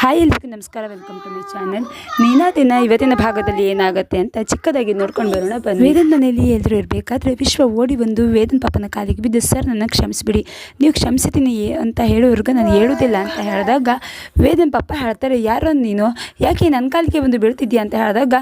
Hi, ಎಲ್ರಿಗೂ ನಮಸ್ಕಾರ. Welcome to my channel ನೀನಾ ದಿನ ಇವತ್ತಿನ ಭಾಗದಲ್ಲಿ ಏನಾಗುತ್ತೆ ಅಂತ ಚಿಕ್ಕದಾಗಿ ನೋಡ್ಕೊಂಡು ಬರೋಣ, ಬನ್ನಿ. ವೇದನ್ ಮನೆಯಲ್ಲಿ ಎಲ್ಲರೂ ಇರಬೇಕಾದ್ರೆ ವಿಶ್ವ ಓಡಿ ಬಂದು ವೇದನ್ ಪಾಪನ ಕಾಲಿಗೆ ಬಿದ್ದು, ಸರ್, ನನ್ನ ಕ್ಷಮಿಸಿಬಿಡಿ. ನೀವು ಕ್ಷಮಿಸ್ತೀನಿ ಅಂತ ಹೇಳೋವರೆಗೂ ನಾನು ಹೇಳೋದಿಲ್ಲ ಅಂತ ಹೇಳಿದಾಗ, ವೇದನ್ ಪಾಪ ಹೇಳ್ತಾರೆ, ಯಾರೋ ನೀನು? ಯಾಕೆ ನನ್ನ ಕಾಲಿಗೆ ಬಂದು ಬೀಳ್ತಿದ್ಯಾ ಅಂತ ಹೇಳಿದಾಗ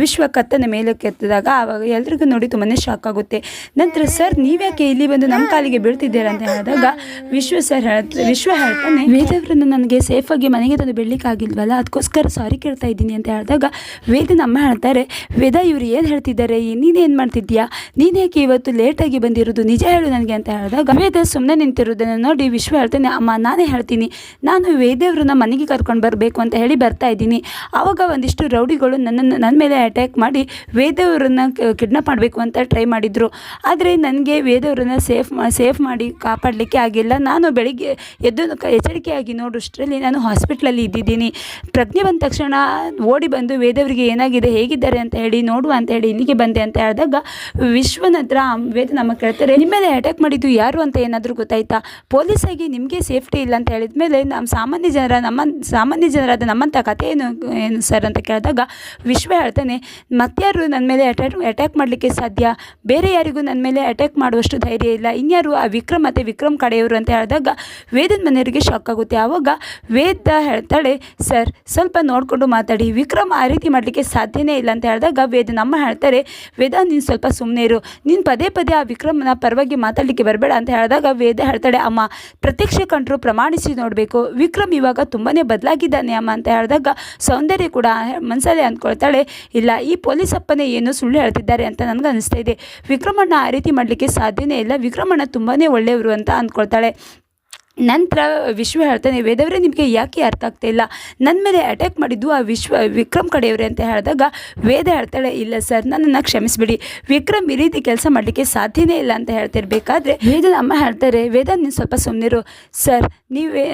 ವಿಶ್ವ ಕತ್ತನ ಮೇಲೆ ಕೆತ್ತಿದಾಗ ಆವಾಗ ಎಲ್ರಿಗೂ ನೋಡಿ ತುಂಬಾ ಶಾಕ್ ಆಗುತ್ತೆ. ನಂತರ ಸರ್, ನೀವ್ಯಾಕೆ ಇಲ್ಲಿ ಬಂದು ನಮ್ಮ ಕಾಲಿಗೆ ಬೀಳ್ತಿದ್ದೀರಾ ಅಂತ ಹೇಳಿದಾಗ, ವಿಶ್ವ ಸರ್ ಹೇಳ್ತಾರೆ ವಿಶ್ವ ಹೇಳ್ತಾನೆ, ವೇದವ್ರನ್ನ ನನಗೆ ಸೇಫಾಗಿ ಮನೆಗೆ ತಂದು ಬಿಡ್ಲಿಕ್ಕೆ ಆಗಿಲ್ವಲ್ಲ, ಅದಕ್ಕೋಸ್ಕರ ಸಾರಿ ಕೇಳ್ತಾ ಇದ್ದೀನಿ ಅಂತ ಹೇಳಿದಾಗ, ವೇದನ ಅಮ್ಮ ಹೇಳ್ತಾರೆ, ವೇದ ಇವರು ಏನು ಹೇಳ್ತಿದ್ದಾರೆ ನೀನೇನು ಮಾಡ್ತಿದ್ಯಾ ನೀನು ಯಾಕೆ ಇವತ್ತು ಲೇಟಾಗಿ ಬಂದಿರೋದು, ನಿಜ ಹೇಳು ನನಗೆ ಅಂತ ಹೇಳಿದಾಗ, ವೇದ ಸುಮ್ಮನೆ ನಿಂತಿರೋದನ್ನು ನೋಡಿ ವಿಶ್ವ ಹೇಳ್ತಾನೆ, ಅಮ್ಮ, ನಾನೇ ಹೇಳ್ತೀನಿ, ನಾನು ವೇದವ್ರನ್ನ ಮನೆಗೆ ಕರ್ಕೊಂಡು ಬರಬೇಕು ಅಂತ ಹೇಳಿ ಬರ್ತಾ ಇದ್ದೀನಿ. ಆವಾಗ ಒಂದಿಷ್ಟು ರೌಡಿಗಳು ನನ್ನನ್ನು ನನ್ನ ಮೇಲೆ ಅಟ್ಯಾಕ್ ಮಾಡಿ ವೇದವರನ್ನ ಕಿಡ್ನಾಪ್ ಮಾಡಬೇಕು ಅಂತ ಟ್ರೈ ಮಾಡಿದರು. ಆದರೆ ನನಗೆ ವೇದವರನ್ನ ಸೇಫ್ ಸೇಫ್ ಮಾಡಿ ಕಾಪಾಡಲಿಕ್ಕೆ ಆಗಿಲ್ಲ. ನಾನು ಬೆಳಿಗ್ಗೆ ಎದ್ದು ಎಚ್ಚರಿಕೆಯಾಗಿ ನೋಡೋಷ್ಟರಲ್ಲಿ ನಾನು ಹಾಸ್ಪಿಟ್ಲಲ್ಲಿ ಇದ್ದಿದ್ದೀನಿ. ಪ್ರಜ್ಞೆ ಬಂದ ತಕ್ಷಣ ಓಡಿ ಬಂದು ವೇದವರಿಗೆ ಏನಾಗಿದೆ, ಹೇಗಿದ್ದಾರೆ ಅಂತ ಹೇಳಿ, ನೋಡುವ ಅಂತ ಹೇಳಿ ಇಲ್ಲಿಗೆ ಬಂದೆ ಅಂತ ಹೇಳಿದಾಗ ವಿಶ್ವನ ಹತ್ರ ವೇದ ನಮ್ಮ ಕೇಳ್ತಾರೆ, ನಿಮ್ಮ ಮೇಲೆ ಅಟ್ಯಾಕ್ ಮಾಡಿದ್ದು ಯಾರು ಅಂತ ಏನಾದರೂ ಗೊತ್ತಾಯ್ತಾ? ಪೊಲೀಸಾಗಿ ನಿಮಗೆ ಸೇಫ್ಟಿ ಇಲ್ಲ ಅಂತ ಹೇಳಿದ ಮೇಲೆ ನಮ್ಮ ಸಾಮಾನ್ಯ ಜನರ, ನಮ್ಮ ಸಾಮಾನ್ಯ ಜನರಾದ ನಮ್ಮಂಥ ಕಥೆ ಏನು ಏನು ಸರ್ ಅಂತ ಕೇಳಿದಾಗ, ವಿಶ್ವ ಹೇಳ್ತಾನೆ ಮತ್ತಾರು ನನ್ನ ಮೇಲೆ ಅಟ್ಯಾಕ್ ಅಟ್ಯಾಕ್ ಮಾಡಲಿಕ್ಕೆ ಸಾಧ್ಯ? ಬೇರೆ ಯಾರಿಗೂ ನನ್ನ ಮೇಲೆ ಅಟ್ಯಾಕ್ ಮಾಡುವಷ್ಟು ಧೈರ್ಯ ಇಲ್ಲ. ಇನ್ಯಾರು ಆ ವಿಕ್ರಮ್ ಮತ್ತು ವಿಕ್ರಮ್ ಕಡೆಯವರು ಅಂತ ಹೇಳಿದಾಗ ವೇದನ್ ಮನೆಯವರಿಗೆ ಶಾಕ್ ಆಗುತ್ತೆ. ಆವಾಗ ವೇದ ಹೇಳ್ತಾಳೆ, ಸರ್, ಸ್ವಲ್ಪ ನೋಡಿಕೊಂಡು ಮಾತಾಡಿ. ವಿಕ್ರಮ್ ಆ ರೀತಿ ಮಾಡಲಿಕ್ಕೆ ಸಾಧ್ಯನೇ ಇಲ್ಲ ಅಂತ ಹೇಳಿದಾಗ, ವೇದ ನಮ್ಮ ಹೇಳ್ತಾರೆ, ವೇದ, ನೀನು ಸ್ವಲ್ಪ ಸುಮ್ಮನೆ ಇರು. ನೀನು ಪದೇ ಪದೇ ಆ ವಿಕ್ರಮನ ಪರವಾಗಿ ಮಾತಾಡಲಿಕ್ಕೆ ಬರಬೇಡ ಅಂತ ಹೇಳಿದಾಗ, ವೇದ ಹೇಳ್ತಾಳೆ, ಅಮ್ಮ, ಪ್ರತ್ಯಕ್ಷ ಕಂಡ್ರು ಪ್ರಮಾಣಿಸಿ ನೋಡಬೇಕು. ವಿಕ್ರಮ್ ಇವಾಗ ತುಂಬಾ ಬದಲಾಗಿದ್ದಾನೆ, ಅಮ್ಮ ಅಂತ ಹೇಳಿದಾಗ ಸೌಂದರ್ಯ ಕೂಡ ಮನಸ್ಸಲ್ಲೇ ಅಂದ್ಕೊಳ್ತಾಳೆ, ಇಲ್ಲ, ಈ ಪೊಲೀಸ್ ಅಪ್ಪನೇ ಏನು ಸುಳ್ಳು ಹೇಳ್ತಿದ್ದಾರೆ ಅಂತ ನನಗೆ ಅನಿಸ್ತಾ ಇದೆ. ವಿಕ್ರಮಣ್ಣ ಆ ರೀತಿ ಮಾಡಲಿಕ್ಕೆ ಸಾಧ್ಯನೇ ಇಲ್ಲ. ವಿಕ್ರಮಣ್ಣ ತುಂಬಾ ಒಳ್ಳೆಯವರು ಅಂತ ಅಂದ್ಕೊಳ್ತಾಳೆ. ನಂತರ ವಿಶ್ವ ಹೇಳ್ತಾನೆ ವೇದವರೇ ನಿಮಗೆ ಯಾಕೆ ಅರ್ಥ ಆಗ್ತಾ ಇಲ್ಲ? ನನ್ನ ಮೇಲೆ ಅಟ್ಯಾಕ್ ಮಾಡಿದ್ದು ಆ ವಿಶ್ವ, ವಿಕ್ರಮ್ ಕಡೆಯವರೇ ಅಂತ ಹೇಳಿದಾಗ, ವೇದ ಹೇಳ್ತಾಳೆ, ಇಲ್ಲ ಸರ್, ನನ್ನನ್ನು ಕ್ಷಮಿಸಿಬಿಡಿ. ವಿಕ್ರಮ್ ಈ ರೀತಿ ಕೆಲಸ ಮಾಡಲಿಕ್ಕೆ ಸಾಧ್ಯನೇ ಇಲ್ಲ ಅಂತ ಹೇಳ್ತಿರ್ಬೇಕಾದ್ರೆ ವೇದನ ಅಮ್ಮ ಹೇಳ್ತಾರೆ, ವೇದ ನೀವು ಸ್ವಲ್ಪ ಸುಮ್ಮನಿರು ಸರ್, ನೀವೇ,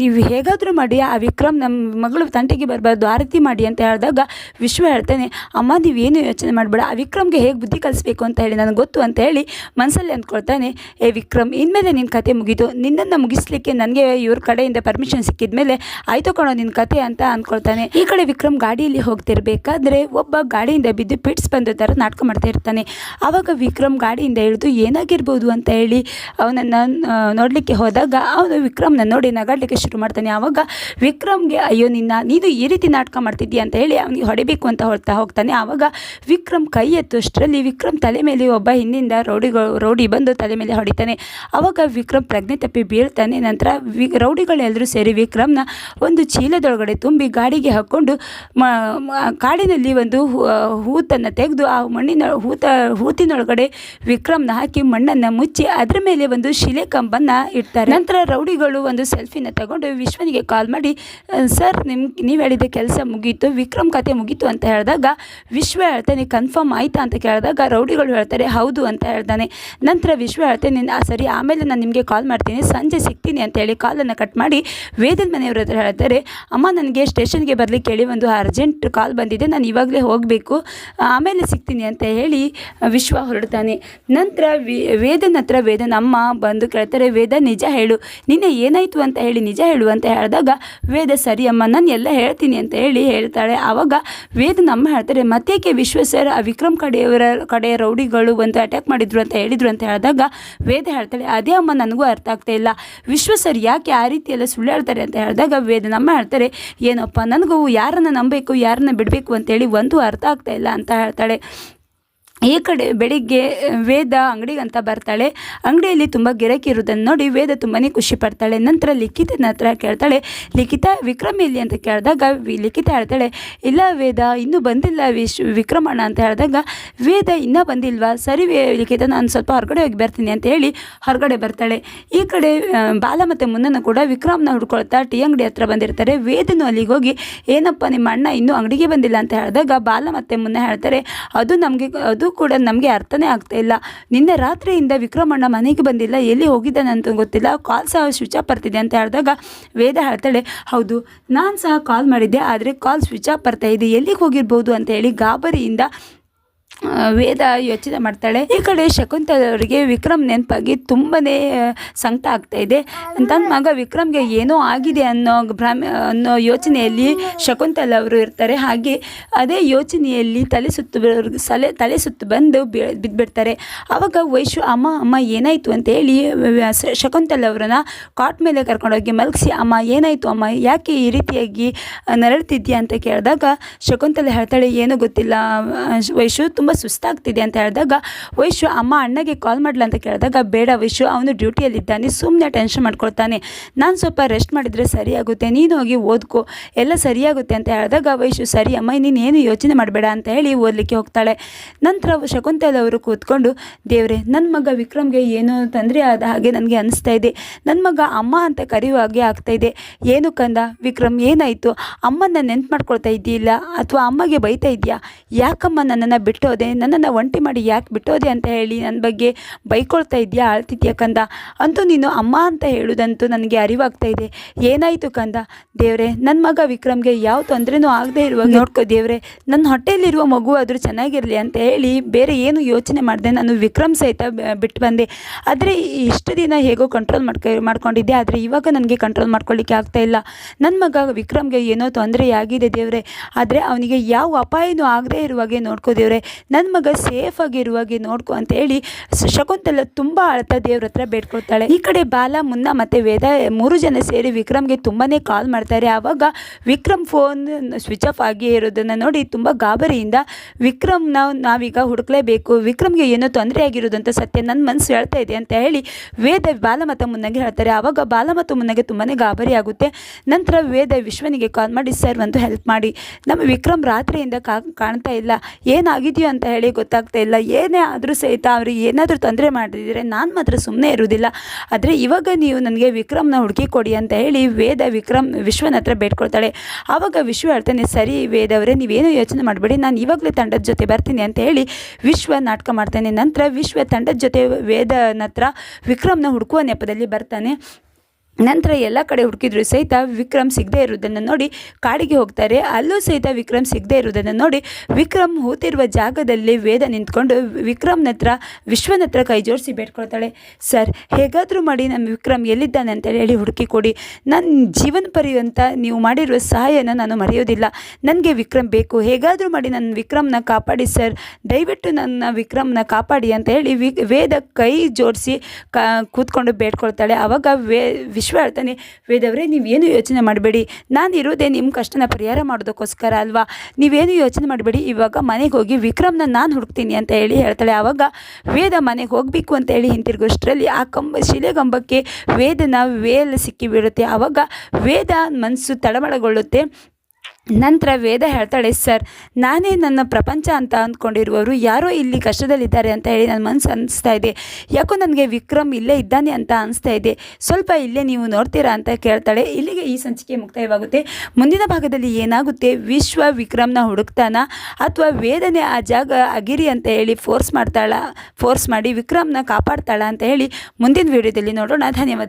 ನೀವು ಹೇಗಾದರೂ ಮಾಡಿ, ಆ ವಿಕ್ರಮ್ ನಮ್ಮ ಮಗಳು ತಂಟೆಗೆ ಬರಬಾರ್ದು, ಆ ರೀತಿ ಮಾಡಿ ಅಂತ ಹೇಳಿದಾಗ ವಿಶ್ವ ಹೇಳ್ತಾನೆ ಅಮ್ಮ ನೀವೇನು ಯೋಚನೆ ಮಾಡಬೇಡ, ಆ ವಿಕ್ರಮ್ಗೆ ಹೇಗೆ ಬುದ್ಧಿ ಕಲಿಸ್ಬೇಕು ಅಂತ ಹೇಳಿ, ನನಗೆ ಗೊತ್ತು ಅಂತ ಹೇಳಿ ಮನಸ್ಸಲ್ಲಿ ಅಂದ್ಕೊಳ್ತಾನೆ, ಏ ವಿಕ್ರಮ್, ಇನ್ಮೇಲೆ ನಿನ್ನ ಕತೆ ಮುಗೀತು, ನಿನ್ನನ್ನು ಮುಗಿಸ್ಲಿಕ್ಕೆ ನನಗೆ ಇವ್ರ ಕಡೆಯಿಂದ ಪರ್ಮಿಷನ್ ಸಿಕ್ಕಿದ ಮೇಲೆ ಆಯ್ತು ಕಣೋ ನಿನ್ನ ಕತೆ ಅಂತ ಅಂದ್ಕೊಳ್ತಾನೆ ಈ ಕಡೆ ವಿಕ್ರಮ್ ಗಾಡಿಯಲ್ಲಿ ಹೋಗ್ತಿರ್ಬೇಕಾದ್ರೆ ಒಬ್ಬ ಗಾಡಿಯಿಂದ ಬಿದ್ದು ಪಿಟ್ಸ್ ಬಂದ ಥರ ನಾಟಕ ಮಾಡ್ತಾ ಇರ್ತಾನೆ. ಆವಾಗ ವಿಕ್ರಮ್ ಗಾಡಿಯಿಂದ ಇಳಿದು ಏನಾಗಿರ್ಬೋದು ಅಂತ ಹೇಳಿ ಅವನನ್ನು ನೋಡಲಿಕ್ಕೆ ಹೋದಾಗ ಅವನು ವಿಕ್ರಮ್ನ ನೋಡಿ ನಗಾಡಲಿಕ್ಕೆ ಶುರು ಮಾಡ್ತಾನೆ. ಆವಾಗ ವಿಕ್ರಮ್ಗೆ, ಅಯ್ಯೋ, ನಿನ್ನ, ನೀನು ಈ ರೀತಿ ನಾಟಕ ಮಾಡ್ತಿದ್ದೀಯ ಅಂತ ಹೇಳಿ ಅವನಿಗೆ ಹೊಡಿಬೇಕು ಅಂತ ಹೊಡ್ತಾ ಹೋಗ್ತಾನೆ. ಆವಾಗ ವಿಕ್ರಮ್ ಕೈ ಎತ್ತುವಷ್ಟರಲ್ಲಿ ವಿಕ್ರಮ್ ತಲೆ ಮೇಲೆ ಒಬ್ಬ ಹಿಂದಿಂದ ರೌಡಿಗಳು, ರೌಡಿ ಬಂದು ತಲೆ ಮೇಲೆ ಹೊಡಿತಾನೆ. ಆವಾಗ ವಿಕ್ರಮ್ ಪ್ರಜ್ಞೆ ತಪ್ಪಿ ಬೀಳ್ತಾನೆ. ನಂತರ ವಿ ರೌಡಿಗಳೆಲ್ಲರೂ ಸೇರಿ ವಿಕ್ರಮ್ನ ಒಂದು ಚೀಲದೊಳಗಡೆ ತುಂಬಿ ಗಾಡಿಗೆ ಹಾಕ್ಕೊಂಡು ಕಾಡಿನಲ್ಲಿ ಒಂದು ಹೂತನ್ನು ತೆಗೆದು ಆ ಮಣ್ಣಿನ ಹೂತ ಹೂತಿನೊಳಗಡೆ ವಿಕ್ರಮ್ನ ಹಾಕಿ ಮಣ್ಣನ್ನು ಮುಚ್ಚಿ ಅದರ ಮೇಲೆ ಒಂದು ಶಿಲೆ ಕಂಬನ್ನು ಇಡ್ತಾರೆ. ನಂತರ ರೌಡಿಗಳು ಒಂದು ಸೆಲ್ಫಿನ ತಗೊಂಡು ವಿಶ್ವನಿಗೆ ಕಾಲ್ ಮಾಡಿ ಸರ್ ನಿಮ್ ನೀವು ಹೇಳಿದ ಕೆಲಸ ಮುಗೀತು ವಿಕ್ರಮ್ ಕತೆ ಮುಗೀತು ಅಂತ ಹೇಳಿದಾಗ ವಿಶ್ವ ಹೇಳ್ತಾನೆ ಕನ್ಫರ್ಮ್ ಆಯ್ತಾ? ಅಂತ ಕೇಳಿದಾಗ ರೌಡಿಗಳು ಹೇಳ್ತಾರೆ ಹೌದು ಅಂತ ಹೇಳ್ತಾನೆ. ನಂತರ ವಿಶ್ವ ಹೇಳ್ತಾನೆ "ಆ, ಸರಿ ಆಮೇಲೆ ನಾನು ನಿಮಗೆ ಕಾಲ್ ಮಾಡ್ತೀನಿ ಸಂಜೆ ಸಿಗ್ತೀನಿ ಅಂತ ಹೇಳಿ ಕಾಲನ್ನು ಕಟ್ ಮಾಡಿ ವೇದನ ಮನೆಯವ್ರ ಹತ್ರ ಹೇಳ್ತಾರೆ, ಅಮ್ಮ, ನನಗೆ ಸ್ಟೇಷನ್ಗೆ ಬರಲಿಕ್ಕೆ ಹೇಳಿ ಒಂದು ಅರ್ಜೆಂಟ್ ಕಾಲ್ ಬಂದಿದೆ, ನಾನು ಇವಾಗಲೇ ಹೋಗಬೇಕು. ಆಮೇಲೆ ಸಿಗ್ತೀನಿ ಅಂತ ಹೇಳಿ ವಿಶ್ವ ಹೊರಡ್ತಾನೆ. ನಂತರ ವೇದನ್ ಹತ್ರ ವೇದನ್ ಅಮ್ಮ ಬಂದು ಕೇಳ್ತಾರೆ, ವೇದ, ನಿಜ ಹೇಳು. ನಿನ್ನೆ ಏನಾಯಿತು ಅಂತ ಹೇಳಿ, ನಿಜ ಹೇಳು ಅಂತ ಹೇಳಿದಾಗ ವೇದ, ಸರಿ ಅಮ್ಮ, ನಾನು ಎಲ್ಲ ಹೇಳ್ತೀನಿ ಅಂತ ಹೇಳಿ ಹೇಳ್ತಾಳೆ. ಆವಾಗ ವೇದನ್ ಅಮ್ಮ ಹೇಳ್ತಾರೆ, ಮತ್ತೇಕೆ ವಿಶ್ವ ಸರ್ ವಿಕ್ರಮ್ ಕಡೆಯವರ ಕಡೆ ರೌಡಿಗಳು ಬಂದು ಅಟ್ಯಾಕ್ ಮಾಡಿದ್ರು ಅಂತ ಹೇಳಿದ್ರು ಅಂತ ಹೇಳಿದಾಗ ವೇದ ಹೇಳ್ತಾಳೆ, ಅದೇ ಅಮ್ಮ, ನನಗೂ ಅರ್ಥ ಆಗ್ತಾ ಇಲ್ಲ. ವಿಶ್ವ ಸರ್ ಯಾಕೆ ಆ ರೀತಿ ಎಲ್ಲ ಸುಳ್ಳು ಹೇಳ್ತಾರೆ ಅಂತ ಹೇಳಿದಾಗ ವೇದನ ಅಮ್ಮ ಹೇಳ್ತಾರೆ, ಏನಪ್ಪ, ನನಗೂ ಯಾರನ್ನ ನಂಬಬೇಕು, ಯಾರನ್ನ ಬಿಡಬೇಕು ಅಂತೇಳಿ ಒಂದು ಅರ್ಥ ಆಗ್ತಾ ಇಲ್ಲ ಅಂತ ಹೇಳ್ತಾಳೆ. ಈ ಕಡೆ ಬೆಳಿಗ್ಗೆ ವೇದ ಅಂಗಡಿಗೆ ಅಂತ ಬರ್ತಾಳೆ. ಅಂಗಡಿಯಲ್ಲಿ ತುಂಬ ಗಿರಾಕಿ ಇರೋದನ್ನು ನೋಡಿ ವೇದ ತುಂಬಾ ಖುಷಿ ಪಡ್ತಾಳೆ. ನಂತರ ಲಿಖಿತನ ಹತ್ರ ಕೇಳ್ತಾಳೆ, ಲಿಖಿತ, ವಿಕ್ರಮ ಎಲ್ಲಿ? ಅಂತ ಕೇಳಿದಾಗ ಲಿಖಿತ ಹೇಳ್ತಾಳೆ, ಇಲ್ಲ ವೇದ, ಇನ್ನೂ ಬಂದಿಲ್ಲ ವಿಶ್, ವಿಕ್ರಮಣ್ಣ ಅಂತ ಹೇಳಿದಾಗ, ವೇದ ಇನ್ನೂ ಬಂದಿಲ್ವಾ? ಸರಿ ವೇ, ಲಿಖಿತ, ನಾನು ಸ್ವಲ್ಪ ಹೊರಗಡೆ ಹೋಗಿ ಬರ್ತೀನಿ ಅಂತ ಹೇಳಿ ಹೊರಗಡೆ ಬರ್ತಾಳೆ. ಈ ಕಡೆ ಬಾಲ ಮತ್ತು ಮುನ್ನನ್ನು ಕೂಡ ವಿಕ್ರಮ್ನ ಹುಡ್ಕೊಳ್ತಾ ಟೀ ಅಂಗಡಿ ಹತ್ರ ಬಂದಿರ್ತಾರೆ. ವೇದನು ಅಲ್ಲಿಗೆ ಹೋಗಿ, ಏನಪ್ಪ ನಿಮ್ಮ ಅಣ್ಣ ಇನ್ನೂ ಅಂಗಡಿಗೆ ಬಂದಿಲ್ಲ? ಅಂತ ಹೇಳಿದಾಗ ಬಾಲ ಮತ್ತು ಮುನ್ನ ಹೇಳ್ತಾರೆ, ಅದು ನಮಗೆ, ಅದು ಕೂಡ ನಮಗೆ ಅರ್ಥನೇ ಆಗ್ತಾ ಇಲ್ಲ. ನಿನ್ನೆ ರಾತ್ರಿಯಿಂದ ವಿಕ್ರಮಣ್ಣ ಮನೆಗೆ ಬಂದಿಲ್ಲ. ಎಲ್ಲಿ ಹೋಗಿದ್ದಾನೆ ಅಂತ ಗೊತ್ತಿಲ್ಲ. ಕಾಲ್ ಸಹ ಸ್ವಿಚ್ ಆಫ್ ಬರ್ತಿದೆ ಅಂತ ಹೇಳಿದಾಗ ವೇದ ಹೇಳ್ತಾಳೆ, ಹೌದು, ನಾನು ಸಹ ಕಾಲ್ ಮಾಡಿದ್ದೆ, ಆದರೆ ಕಾಲ್ ಸ್ವಿಚ್ ಆಫ್ ಬರ್ತಾ ಇದೆ. ಎಲ್ಲಿಗೆ ಹೋಗಿರ್ಬೋದು? ಅಂತ ಹೇಳಿ ಗಾಬರಿಯಿಂದ ವೇದ ಯೋಚನೆ ಮಾಡ್ತಾಳೆ. ಈ ಕಡೆ ಶಕುಂತಲವರಿಗೆ ವಿಕ್ರಮ್ ನೆನಪಾಗಿ ತುಂಬನೇ ಸಂಕಟ ಆಗ್ತಾ ಇದೆ. ತನ್ನ ಮಗ ವಿಕ್ರಮ್ಗೆ ಏನೋ ಆಗಿದೆ ಅನ್ನೋ ಭ್ರಮ, ಅನ್ನೋ ಯೋಚನೆಯಲ್ಲಿ ಶಕುಂತಲ ಅವರು ಇರ್ತಾರೆ. ಹಾಗೆ ಅದೇ ಯೋಚನೆಯಲ್ಲಿ ತಲೆ ಸುತ್ತು ಸಲೆ, ತಲೆ ಸುತ್ತು ಬಂದು ಬಿದ್ದುಬಿಡ್ತಾರೆ ಆವಾಗ ವೈಶು, ಅಮ್ಮ ಅಮ್ಮ, ಏನಾಯಿತು? ಅಂತ ಹೇಳಿ ಶಕುಂತಲ ಅವರನ್ನ ಕಾಟ್ ಮೇಲೆ ಕರ್ಕೊಂಡೋಗಿ ಮಲಗಿಸಿ, ಅಮ್ಮ, ಏನಾಯಿತು ಅಮ್ಮ? ಯಾಕೆ ಈ ರೀತಿಯಾಗಿ ನರಳ್ತಿದ್ಯಾ? ಅಂತ ಕೇಳಿದಾಗ ಶಕುಂತಲ ಹೇಳ್ತಾಳೆ, ಏನೂ ಗೊತ್ತಿಲ್ಲ ವೈಶು, ತುಂಬ ಸುಸ್ತಾಗ್ತಿದೆ ಅಂತ ಹೇಳಿದಾಗ ವೈಶು ಅಮ್ಮ ಅಣ್ಣಗೆ ಕಾಲ್ ಮಾಡಲ ಅಂತ ಕೇಳಿದಾಗ, ಬೇಡ ವೈಶು ಅವನು ಡ್ಯೂಟಿಯಲ್ಲಿದ್ದಾನೆ ಸುಮ್ಮನೆ ಟೆನ್ಷನ್ ಮಾಡ್ಕೊಳ್ತಾನೆ. ನಾನು ಸ್ವಲ್ಪ ರೆಸ್ಟ್ ಮಾಡಿದರೆ ಸರಿಯಾಗುತ್ತೆ ನೀನು ಹೋಗಿ ಓದ್ಕೋ, ಎಲ್ಲ ಸರಿಯಾಗುತ್ತೆ ಅಂತ ಹೇಳಿದಾಗ ವೈಶು ಸರಿ ಅಮ್ಮ, ನೀನು ಏನು ಯೋಚನೆ ಮಾಡಬೇಡ ಅಂತ ಹೇಳಿ ಓದಲಿಕ್ಕೆ ಹೋಗ್ತಾಳೆ. ನಂತರ ಶಕುಂತಲ ಅವರು ಕೂತ್ಕೊಂಡು, ದೇವರೇ ನನ್ನ ಮಗ ವಿಕ್ರಮ್ಗೆ ಏನೋ ತೊಂದರೆ ಆದ ಹಾಗೆ ನನಗೆ ಅನಿಸ್ತಾ ಇದೆ. ನನ್ನ ಮಗ ಅಮ್ಮ ಅಂತ ಕರೆಯುವ ಹಾಗೆ ಆಗ್ತಾ ಇದೆ. ಏನು ಕಂದ? ವಿಕ್ರಮ್, ಏನಾಯಿತು? ಅಮ್ಮನ ನೆನ್ಪು ಮಾಡ್ಕೊಳ್ತಾ ಇದ್ದೀಲ್ಲ ಅಥವಾ ಅಮ್ಮಗೆ ಬೈತಾ ಇದೆಯಾ ಯಾಕಮ್ಮ ನನ್ನನ್ನು ಬಿಟ್ಟೋದೆ ನನ್ನನ್ನು ಒಂಟಿ ಮಾಡಿ ಯಾಕೆ ಬಿಟ್ಟೋದೆ ಅಂತ ಹೇಳಿ ನನ್ನ ಬಗ್ಗೆ ಬೈಕೊಳ್ತಾ ಇದೆಯಾ ಅಳ್ತಿದ್ಯಾ ಕಂದ? ಅಂತೂ ನೀನು ಅಮ್ಮ ಅಂತ ಹೇಳೋದಂತೂ ನನಗೆ ಅರಿವಾಗ್ತಾ ಇದೆ. ಏನಾಯಿತು ಕಂದ? ದೇವ್ರೆ ನನ್ನ ಮಗ ವಿಕ್ರಮ್ಗೆ ಯಾವ ತೊಂದರೆನೂ ಆಗದೆ ಇರುವಾಗ ನೋಡ್ಕೋ ದೇವ್ರೆ ನನ್ನ ಹೊಟ್ಟೆಯಲ್ಲಿರುವ ಮಗು ಆದರೂ ಚೆನ್ನಾಗಿರಲಿ ಅಂತ ಹೇಳಿ ಬೇರೆ ಏನು ಯೋಚನೆ ಮಾಡಿದೆ. ನಾನು ವಿಕ್ರಮ್ ಸಹಿತ ಬಿಟ್ಟು ಬಂದೆ. ಆದರೆ ಇಷ್ಟು ದಿನ ಹೇಗೋ ಕಂಟ್ರೋಲ್ ಮಾಡ್ಕೊ ಮಾಡ್ಕೊಂಡಿದ್ದೆ ಆದರೆ ಇವಾಗ ನನಗೆ ಕಂಟ್ರೋಲ್ ಮಾಡ್ಕೊಳ್ಳಿಕ್ಕೆ ಆಗ್ತಾ ಇಲ್ಲ. ನನ್ನ ಮಗ ವಿಕ್ರಮ್ಗೆ ಏನೋ ತೊಂದರೆ ಆಗಿದೆ ದೇವ್ರೆ ಆದರೆ ಅವನಿಗೆ ಯಾವ ಅಪಾಯನೂ ಆಗದೇ ಇರುವಾಗೆ ನೋಡ್ಕೋ ದೇವ್ರೆ ನನ್ನ ಮಗ ಸೇಫ್ ಆಗಿರುವಾಗೆ ನೋಡ್ಕೊ ಅಂತ ಹೇಳಿ ಶಕುಂತಲ ತುಂಬ ಅಳ್ತಾ ದೇವ್ರ ಹತ್ರ ಬೇಡ್ಕೊಳ್ತಾಳೆ. ಈ ಕಡೆ ಬಾಲ, ಮುನ್ನ ಮತ್ತು ವೇದ ಮೂರು ಜನ ಸೇರಿ ವಿಕ್ರಮ್ಗೆ ತುಂಬಾ ಕಾಲ್ ಮಾಡ್ತಾರೆ. ಆವಾಗ ವಿಕ್ರಮ್ ಫೋನ್ ಸ್ವಿಚ್ ಆಫ್ ಆಗಿ ಇರೋದನ್ನು ನೋಡಿ ತುಂಬ ಗಾಬರಿಯಿಂದ ವಿಕ್ರಮ್ ನಾವು ನಾವೀಗ ಹುಡುಕಲೇಬೇಕು, ವಿಕ್ರಮ್ಗೆ ಏನೋ ತೊಂದರೆ ಆಗಿರೋದಂತ ಸತ್ಯ ನನ್ನ ಮನಸ್ಸು ಹೇಳ್ತಾ ಇದೆ ಅಂತ ಹೇಳಿ ವೇದ ಬಾಲ ಮತ್ತು ಮುನ್ನಗೆ ಹೇಳ್ತಾರೆ. ಆವಾಗ ಬಾಲ ಮತ್ತು ಮುನ್ನಗೆ ತುಂಬಾ ಗಾಬರಿ ಆಗುತ್ತೆ. ನಂತರ ವೇದ ವಿಶ್ವನಿಗೆ ಕಾಲ್ ಮಾಡಿ, ಸರ್, ಒಂದು ಹೆಲ್ಪ್ ಮಾಡಿ. ನಮ್ಮ ವಿಕ್ರಮ್ ರಾತ್ರಿಯಿಂದ ಕಾಣ್ತಾ ಇಲ್ಲ. ಏನಾಗಿದೆಯೋ ಅಂತ ಹೇಳಿ ಗೊತ್ತಾಗ್ತಾ ಇಲ್ಲ. ಏನೇ ಆದರೂ ಸಹಿತ ಅವ್ರಿಗೆ ಏನಾದರೂ ತೊಂದರೆ ಮಾಡಿದರೆ ನಾನು ಮಾತ್ರ ಸುಮ್ಮನೆ ಇರೋದಿಲ್ಲ. ಆದರೆ ಇವಾಗ ನೀವು ನನಗೆ ವಿಕ್ರಮ್ನ ಹುಡುಕಿ ಕೊಡಿ ಅಂತ ಹೇಳಿ ವೇದ ವಿಕ್ರಮ್ ವಿಶ್ವನ ಹತ್ರ ಬೇಡ್ಕೊಳ್ತಾಳೆ. ಆವಾಗ ವಿಶ್ವ ಹೇಳ್ತಾನೆ ಸರಿ ವೇದ ಅವರೇ, ನೀವೇನು ಯೋಚನೆ ಮಾಡಬೇಡಿ. ನಾನು ಇವಾಗಲೇ ತಂಡದ ಜೊತೆ ಬರ್ತೀನಿ ಅಂತ ಹೇಳಿ ವಿಶ್ವ ನಾಟಕ ಮಾಡ್ತಾನೆ. ನಂತರ ವಿಶ್ವ ತಂಡದ ಜೊತೆ ವೇದನ ಹತ್ರ ವಿಕ್ರಮ್ನ ಹುಡುಕುವ ನೆಪದಲ್ಲಿ ಬರ್ತಾನೆ. ನಂತರ ಎಲ್ಲ ಕಡೆ ಹುಡುಕಿದ್ರು ಸಹಿತ ವಿಕ್ರಮ್ ಸಿಗದೆ ಇರುವುದನ್ನು ನೋಡಿ ಕಾಡಿಗೆ ಹೋಗ್ತಾರೆ. ಅಲ್ಲೂ ಸಹಿತ ವಿಕ್ರಮ್ ಸಿಗದೆ ಇರುವುದನ್ನು ನೋಡಿ ವಿಕ್ರಮ್ ಹೂತಿರುವ ಜಾಗದಲ್ಲಿ ವೇದ ನಿಂತ್ಕೊಂಡು ವಿಕ್ರಮ್ನ ಹತ್ರ, ವಿಶ್ವನ ಹತ್ರ ಕೈ ಜೋಡಿಸಿ ಬೇಡ್ಕೊಳ್ತಾಳೆ. ಸರ್, ಹೇಗಾದರೂ ಮಾಡಿ, ನಮ್ಮ ವಿಕ್ರಮ್ ಎಲ್ಲಿದ್ದಾನೆ ಅಂತ ಹೇಳಿ ಹುಡುಕಿ ಕೊಡಿ. ನನ್ನ ಜೀವನ ಪರ್ಯಂತ ನೀವು ಮಾಡಿರುವ ಸಹಾಯನ ನಾನು ಮರೆಯೋದಿಲ್ಲ. ನನಗೆ ವಿಕ್ರಮ್ ಬೇಕು. ಹೇಗಾದರೂ ಮಾಡಿ ನನ್ನ ವಿಕ್ರಮ್ನ ಕಾಪಾಡಿ, ಸರ್. ದಯವಿಟ್ಟು ನನ್ನ ವಿಕ್ರಮ್ನ ಕಾಪಾಡಿ ಅಂತ ಹೇಳಿ ವೇದ ಕೈ ಜೋಡಿಸಿ ಕಾ, ಕೂತ್ಕೊಂಡು ಬೇಡ್ಕೊಳ್ತಾಳೆ. ಆವಾಗ ವೇ ವಿಶ್ವ ಹೇಳ್ತಾನೆ ವೇದವರೇ, ನೀವೇನು ಯೋಚನೆ ಮಾಡಬೇಡಿ. ನಾನು ಇರೋದೇ ನಿಮ್ಮ ಕಷ್ಟನ ಪರಿಹಾರ ಮಾಡೋದಕ್ಕೋಸ್ಕರ ಅಲ್ವಾ? ನೀವೇನು ಯೋಚನೆ ಮಾಡಬೇಡಿ. ಇವಾಗ ಮನೆಗೆ ಹೋಗಿ ವಿಕ್ರಮ್ನ ನಾನು ಹುಡುಕ್ತೀನಿ ಅಂತ ಹೇಳಿ ಹೇಳ್ತಾಳೆ. ಆವಾಗ ವೇದ ಮನೆಗೆ ಹೋಗಬೇಕು ಅಂತ ಹೇಳಿ ಹಿಂತಿರುಗೋಷ್ಟರಲ್ಲಿ ಆ ಕಂಬ ಶಿಲೆಗಂಬಕ್ಕೆ ವೇದನ ವೇಲ್ ಸಿಕ್ಕಿ ಬೀಳುತ್ತೆ ಆವಾಗ ವೇದ ಮನಸ್ಸು ತಳಮಳಗೊಳ್ಳುತ್ತೆ ನಂತರ ವೇದ ಹೇಳ್ತಾಳೆ, ಸರ್, ನಾನೇ ನನ್ನ ಪ್ರಪಂಚ ಅಂತ ಅಂದ್ಕೊಂಡಿರುವವರು ಯಾರೋ ಇಲ್ಲಿ ಕಷ್ಟದಲ್ಲಿದ್ದಾರೆ ಅಂತ ಹೇಳಿ ನನ್ನ ಮನಸ್ಸು ಅನಿಸ್ತಾ ಇದೆ. ಯಾಕೋ ನನಗೆ ವಿಕ್ರಮ್ ಇಲ್ಲೇ ಇದ್ದಾನೆ ಅಂತ ಅನಿಸ್ತಾ ಇದೆ. ಸ್ವಲ್ಪ ಇಲ್ಲೇ ನೀವು ನೋಡ್ತೀರಾ ಅಂತ ಕೇಳ್ತಾಳೆ. ಇಲ್ಲಿಗೆ ಈ ಸಂಚಿಕೆ ಮುಕ್ತಾಯವಾಗುತ್ತೆ. ಮುಂದಿನ ಭಾಗದಲ್ಲಿ ಏನಾಗುತ್ತೆ? ವಿಶ್ವ ವಿಕ್ರಮ್ನ ಹುಡುಕ್ತಾನ? ಅಥವಾ ವೇದನೆ ಆ ಜಾಗ ಅಗಿರಿ ಅಂತ ಹೇಳಿ ಫೋರ್ಸ್ ಮಾಡ್ತಾಳ? ಫೋರ್ಸ್ ಮಾಡಿ ವಿಕ್ರಮ್ನ ಕಾಪಾಡ್ತಾಳ ಅಂತ ಹೇಳಿ ಮುಂದಿನ ವಿಡಿಯೋದಲ್ಲಿ ನೋಡೋಣ. ಧನ್ಯವಾದ.